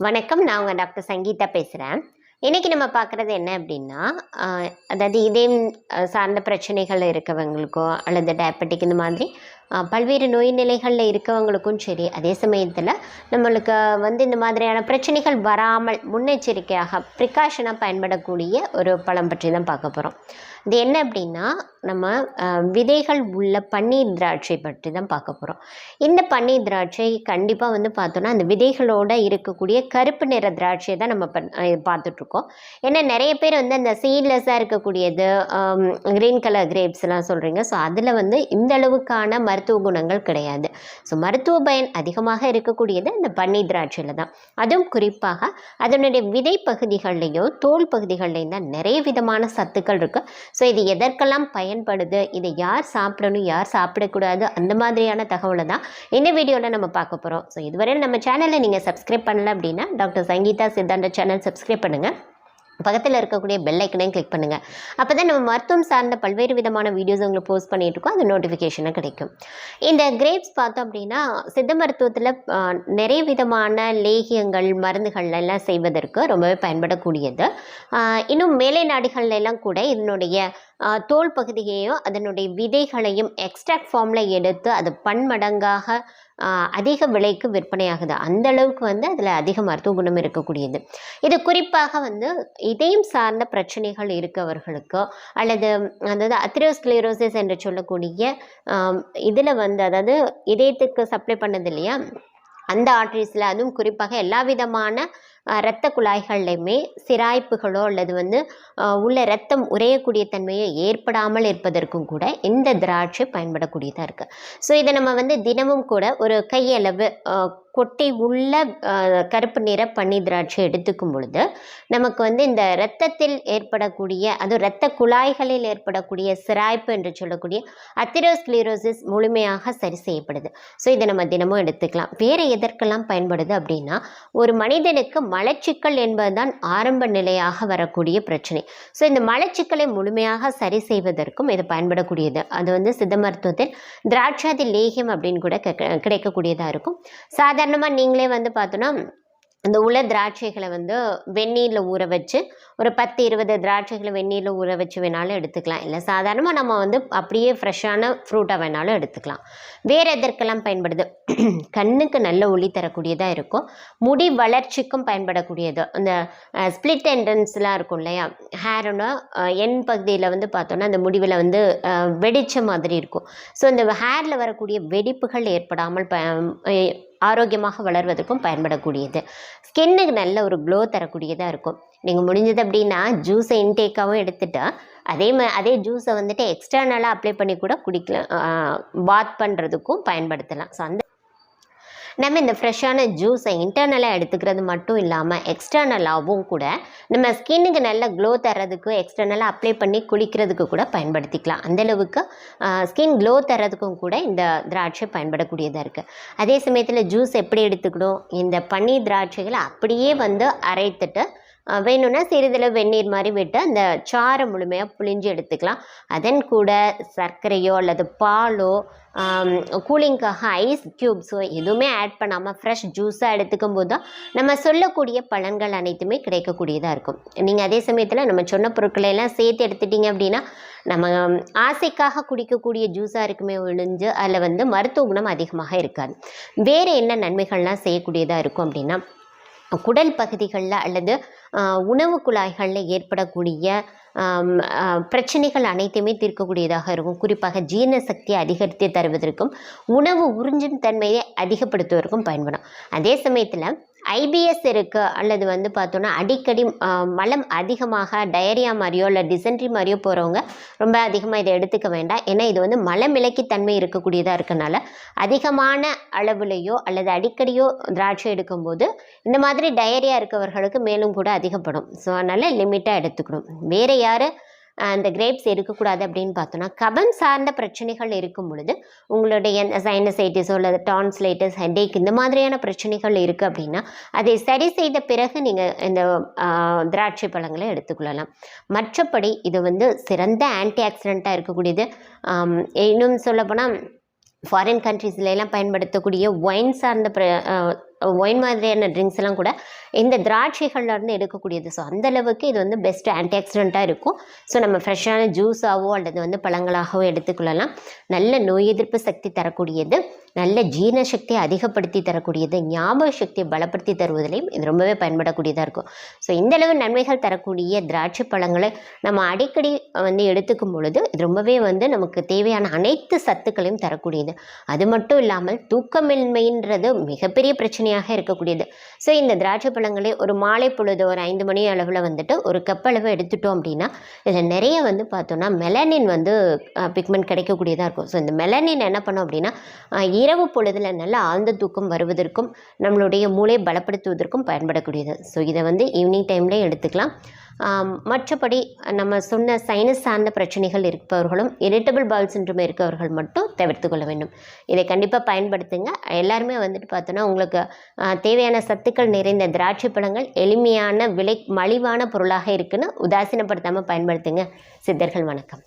வணக்கம் நான் உங்கள் டாக்டர் சங்கீதா பேசுகிறேன் இன்றைக்கி நம்ம பார்க்குறது என்ன அப்படின்னா அதாவது இதயம் சார்ந்த பிரச்சனைகள் இருக்கவங்களுக்கோ அல்லது டயபெட்டிக் இந்த மாதிரி பல்வேறு நோய் நிலைகளில் இருக்கவங்களுக்கும் சரி அதே சமயத்தில் நம்மளுக்கு வந்து இந்த மாதிரியான பிரச்சனைகள் வராமல் முன்னெச்சரிக்கையாக ப்ரிகாஷனாக பயன்படக்கூடிய ஒரு பழம் பற்றி தான் பார்க்க போகிறோம் இது என்ன அப்படின்னா நம்ம விதைகள் உள்ள பன்னீர் திராட்சை பற்றி தான் பார்க்க போகிறோம் இந்த பன்னீர் திராட்சை கண்டிப்பாக வந்து பார்த்தோன்னா அந்த விதைகளோட இருக்கக்கூடிய கருப்பு நிற திராட்சையை தான் நம்ம பண் பார்த்துட்ருக்கோம் ஏன்னா நிறைய பேர் வந்து அந்த சீட்லெஸ்ஸாக இருக்கக்கூடியது க்ரீன் கலர் கிரேப்ஸ்லாம் சொல்கிறீங்க ஸோ அதில் வந்து இந்த அளவுக்கான மருத்துவ குணங்கள் கிடையாது. ஸோ மருத்துவ பயன் அதிகமாக இருக்கக்கூடியது அந்த பன்னீர் திராட்சையில் தான். அதுவும் குறிப்பாக அதனுடைய விதை பகுதிகள்லையும் தோல் பகுதிகள்லையும் தான் நிறைய விதமான சத்துக்கள் இருக்குது ஸோ இது எதற்கெல்லாம் பயன்படுது இதை யார் சாப்பிடணும் யார் சாப்பிடக்கூடாது அந்த மாதிரியான தகவலை தான் இந்த வீடியோவில் நம்ம பார்க்க போகிறோம் ஸோ இதுவரை நம்ம சேனலை நீங்கள் சப்ஸ்கிரைப் பண்ணல அப்படின்னா டாக்டர் சங்கீதா சித்தாந்த சேனல் சப்ஸ்கிரைப் பண்ணுங்கள் பக்கத்தில் இருக்கக்கூடிய பெல் ஐக்கனையும் கிளிக் பண்ணுங்கள் அப்போ தான் நம்ம மருத்துவம் சார்ந்த பல்வேறு விதமான வீடியோஸ் உங்களுக்கு போஸ்ட் பண்ணிகிட்ருக்கோம் அது நோட்டிஃபிகேஷனாக கிடைக்கும். இந்த கிரேப்ஸ் பார்த்தோம் அப்படின்னா சித்த மருத்துவத்தில் நிறைய விதமான லேகியங்கள் மருந்துகள் எல்லாம் செய்வதற்கு ரொம்பவே பயன்படக்கூடியது. இன்னும் மேலை நாடுகள்ல எல்லாம் கூட இதனுடைய தோல் பகுதியையும் அதனுடைய விதைகளையும் எக்ஸ்ட்ராக்ட் ஃபார்மில் எடுத்து அது பன்மடங்காக அதிக விலைக்கு விற்பனையாகுது. அந்த அளவுக்கு வந்து அதில் அதிக மருத்துவ குணம் இருக்கக்கூடியது. இது குறிப்பாக வந்து இதயம் சார்ந்த பிரச்சனைகள் இருக்கவர்களுக்கோ அல்லது அதாவது அத்ரோஸ்க்ளீரோசிஸ் என்று சொல்லக்கூடிய இதில் வந்து அதாவது இதயத்துக்கு சப்ளை பண்ணது இல்லையா? அந்த ஆர்டரிஸில் அதுவும் குறிப்பாக எல்லா விதமான இரத்த குழாய்கள்லையுமே சிராய்ப்புகளோ அல்லது வந்து உள்ள ரத்தம் உறையக்கூடிய தன்மையை ஏற்படாமல் இருப்பதற்கும் கூட இந்த திராட்சை பயன்படக்கூடியதாக இருக்குது ஸோ இதை நம்ம வந்து தினமும் கூட ஒரு கையளவு கொட்டை உள்ள கருப்பு நிற பன்னீர் திராட்சை எடுத்துக்கும் பொழுது நமக்கு வந்து இந்த இரத்தத்தில் ஏற்படக்கூடிய அதுவும் இரத்த குழாய்களில் ஏற்படக்கூடிய சிராய்ப்பு என்று சொல்லக்கூடிய அத்திரோஸ்க்ளீரோசிஸ் முழுமையாக சரி செய்யப்படுது. ஸோ இதை நம்ம தினமும் எடுத்துக்கலாம். வேறு எதற்கெல்லாம் பயன்படுது அப்படின்னா ஒரு மனிதனுக்கு மலச்சிக்கல் என்பதுதான் ஆரம்ப நிலையாக வரக்கூடிய பிரச்சனை. ஸோ இந்த மலச்சிக்கலை முழுமையாக சரி செய்வதற்கும் இது பயன்படக்கூடியது. அது வந்து சித்த மருத்துவத்தில் திராட்சாதி லேகியம் அப்படின்னு கூட கிடைக்கக்கூடியதாக இருக்கும். சாதாரண உதாரணமாக நீங்களே வந்து பார்த்தோன்னா அந்த உள்ள திராட்சைகளை வந்து வெந்நீரில் ஊற வச்சு ஒரு பத்து இருபது திராட்சைகளை வெந்நீரில் ஊற வச்சு வேணாலும் எடுத்துக்கலாம். இல்லை சாதாரணமாக நம்ம வந்து அப்படியே ஃப்ரெஷ்ஷான ஃப்ரூட்டாக வேணாலும் எடுத்துக்கலாம். வேறு எதற்கெல்லாம் பயன்படுது? கண்ணுக்கு நல்ல ஒளி தரக்கூடியதாக இருக்கும். முடி வளர்ச்சிக்கும் பயன்படக்கூடியது. அந்த ஸ்பிளிட் என்ட்ரன்ஸ்லாம் இருக்கும் இல்லையா? ஹேரோட என் பகுதியில் வந்து பார்த்தோன்னா அந்த முடிவில் வந்து வெடிச்ச மாதிரி இருக்கும். ஸோ இந்த ஹேரில் வரக்கூடிய வெடிப்புகள் ஏற்படாமல் ப ஆரோக்கியமாக வளர்வதற்கும் பயன்படக்கூடியது. ஸ்கின்னுக்கு நல்ல ஒரு க்ளோ தரக்கூடியதாக இருக்கும். நீங்கள் முடிஞ்சது அப்படின்னா ஜூஸை இன்டேக்காகவும் எடுத்துட்டா அதே மா அதே ஜூஸை வந்துட்டு எக்ஸ்டர்னலாக அப்ளை பண்ணி கூட குடிக்கலாம் பாத் பண்ணுறதுக்கும் பயன்படுத்தலாம். ஸோ அந்த நம்ம இந்த ஃப்ரெஷ்ஷான ஜூஸை இன்டர்னலாக எடுத்துக்கிறது மட்டும் இல்லாமல் எக்ஸ்டர்னலாகவும் கூட நம்ம ஸ்கின்னுக்கு நல்ல க்ளோ தர்றதுக்கு எக்ஸ்டர்னலாக அப்ளை பண்ணி குளிக்கிறதுக்கு கூட பயன்படுத்திக்கலாம். அந்தளவுக்கு ஸ்கின் க்ளோ தர்றதுக்கும் கூட இந்த திராட்சை பயன்படக்கூடியதாக இருக்குது அதே சமயத்தில் ஜூஸ் எப்படி எடுத்துக்கணும்? இந்த பன்னீர் திராட்சைகளை அப்படியே வந்து அரைத்துட்டு வேணும்னா சிறிதளவு வெந்நீர் மாதிரி விட்டு அந்த சாறை முழுமையாக புழிஞ்சு எடுத்துக்கலாம். அதன் கூட சர்க்கரையோ அல்லது பாலோ கூலிங்காக ஐஸ் க்யூப்ஸோ எதுவுமே ஆட் பண்ணாமல் ஃப்ரெஷ் ஜூஸாக எடுத்துக்கும் போது தான் நம்ம சொல்லக்கூடிய பலன்கள் அனைத்துமே கிடைக்கக்கூடியதாக இருக்கும். நீங்கள் அதே சமயத்தில் நம்ம சொன்ன பொருட்களை எல்லாம் சேர்த்து எடுத்துட்டீங்க அப்படின்னா நம்ம ஆசைக்காக குடிக்கக்கூடிய ஜூஸாக இருக்குமே ஒழிஞ்சு அதில் வந்து மருத்துவ குணம் அதிகமாக இருக்காது. வேறு என்ன நன்மைகள்லாம் செய்யக்கூடியதாக இருக்கும் அப்படின்னா குடல் பகுதிகளில் அல்லது உணவு குழாய்களில் ஏற்படக்கூடிய பிரச்சனைகள் அனைத்தையுமே தீர்க்கக்கூடியதாக இருக்கும். குறிப்பாக ஜீரண சக்தியை அதிகரித்து தருவதற்கும் உணவு உறிஞ்சும் தன்மையை அதிகப்படுத்துவதற்கும் பயன்படும். அதே சமயத்தில் ஐபிஎஸ் இருக்குது அல்லது வந்து பார்த்தோன்னா அடிக்கடி மலம் அதிகமாக டயரியா மாதிரியோ இல்லை டிசென்ட்ரி மாதிரியோ போகிறவங்க ரொம்ப அதிகமாக இதை எடுத்துக்க வேண்டாம். ஏன்னா இது வந்து மலமிளக்கி தன்மை இருக்கக்கூடியதாக இருக்கனால அதிகமான அளவுலேயோ அல்லது அடிக்கடியோ திராட்சை எடுக்கும்போது இந்த மாதிரி டயரியா இருக்கவர்களுக்கு மேலும் கூட அதிகப்படும். ஸோ அதனால் லிமிட்டாக எடுத்துக்கணும். வேறு யார் அந்த கிரேப்ஸ் இருக்கக்கூடாது அப்படின்னு பார்த்தோன்னா கபம் சார்ந்த பிரச்சனைகள் இருக்கும் பொழுது உங்களுடைய சைனசைட்டிஸோ அல்லது டான்ஸ்லைட்டிஸ் ஹெட்டேக் இந்த மாதிரியான பிரச்சனைகள் இருக்குது அப்படின்னா அதை சரி செய்த பிறகு நீங்கள் இந்த திராட்சை பழங்களை எடுத்துக்கொள்ளலாம். மற்றபடி இது வந்து சிறந்த ஆன்டி ஆக்சிடெண்ட்டாக இருக்கக்கூடியது இன்னும் சொல்லப்போனால் ஃபாரின் கண்ட்ரீஸ்ல எல்லாம் பயன்படுத்தக்கூடிய ஒயின் சார்ந்த பிர ஒயின் மாதிரியான ட்ரிங்க்ஸ் எல்லாம் கூட இந்த திராட்சைகள்ல இருந்து எடுக்கக்கூடியது. ஸோ அந்த அளவுக்கு இது வந்து பெஸ்ட் ஆன்டிஆக்சிடெண்ட்டாக இருக்கும். ஸோ நம்ம ஃப்ரெஷ்ஷான ஜூஸாகவோ அல்லது வந்து பழங்களாகவோ எடுத்துக்கொள்ளலாம். நல்ல நோய் எதிர்ப்பு சக்தி தரக்கூடியது. நல்ல ஜீரண சக்தியை அதிகப்படுத்தி தரக்கூடியது. ஞாபக சக்தியை பலப்படுத்தி தருவதிலையும் இது ரொம்பவே பயன்படக்கூடியதாக இருக்கும். ஸோ இந்தளவு நன்மைகள் தரக்கூடிய திராட்சை பழங்களை நம்ம அடிக்கடி வந்து எடுத்துக்கும் பொழுது இது ரொம்பவே வந்து நமக்கு தேவையான அனைத்து சத்துக்களையும் தரக்கூடியது. அது மட்டும் இல்லாமல் தூக்கமின்மைன்றது மிகப்பெரிய பிரச்சனையாக இருக்கக்கூடியது. ஸோ இந்த திராட்சை பழங்களை ஒரு மாலை பொழுது ஒரு ஐந்து மணி அளவில் வந்துட்டு ஒரு கப் அளவு எடுத்துட்டோம் அப்படின்னா இதில் நிறைய வந்து பார்த்தோன்னா மெலனின் வந்து பிக்மெண்ட் கிடைக்கக்கூடியதாக இருக்கும். ஸோ இந்த மெலனின் என்ன பண்ணோம் அப்படின்னா இரவு பொழுதில் நல்ல ஆழ்ந்த தூக்கம் வருவதற்கும் நம்மளுடைய மூளை பலப்படுத்துவதற்கும் பயன்படக்கூடியது. ஸோ இதை வந்து ஈவினிங் டைம்லேயே எடுத்துக்கலாம். மற்றபடி நம்ம சொன்ன சைனஸ் சார்ந்த பிரச்சனைகள் இருப்பவர்களும் இரிட்டபிள் பால் சின்ட்ரோம் இருக்கவர்கள் மட்டும் தவிர்த்து கொள்ள வேண்டும். இதை கண்டிப்பாக பயன்படுத்துங்க. எல்லாருமே வந்துட்டு பார்த்தோன்னா உங்களுக்கு தேவையான சத்துக்கள் நிறைந்த திராட்சை பழங்கள் எளிமையான விலை மலிவான பொருளாக இருக்குன்னு உதாசீனப்படுத்தாமல் பயன்படுத்துங்க. சித்தர்கள் வணக்கம்.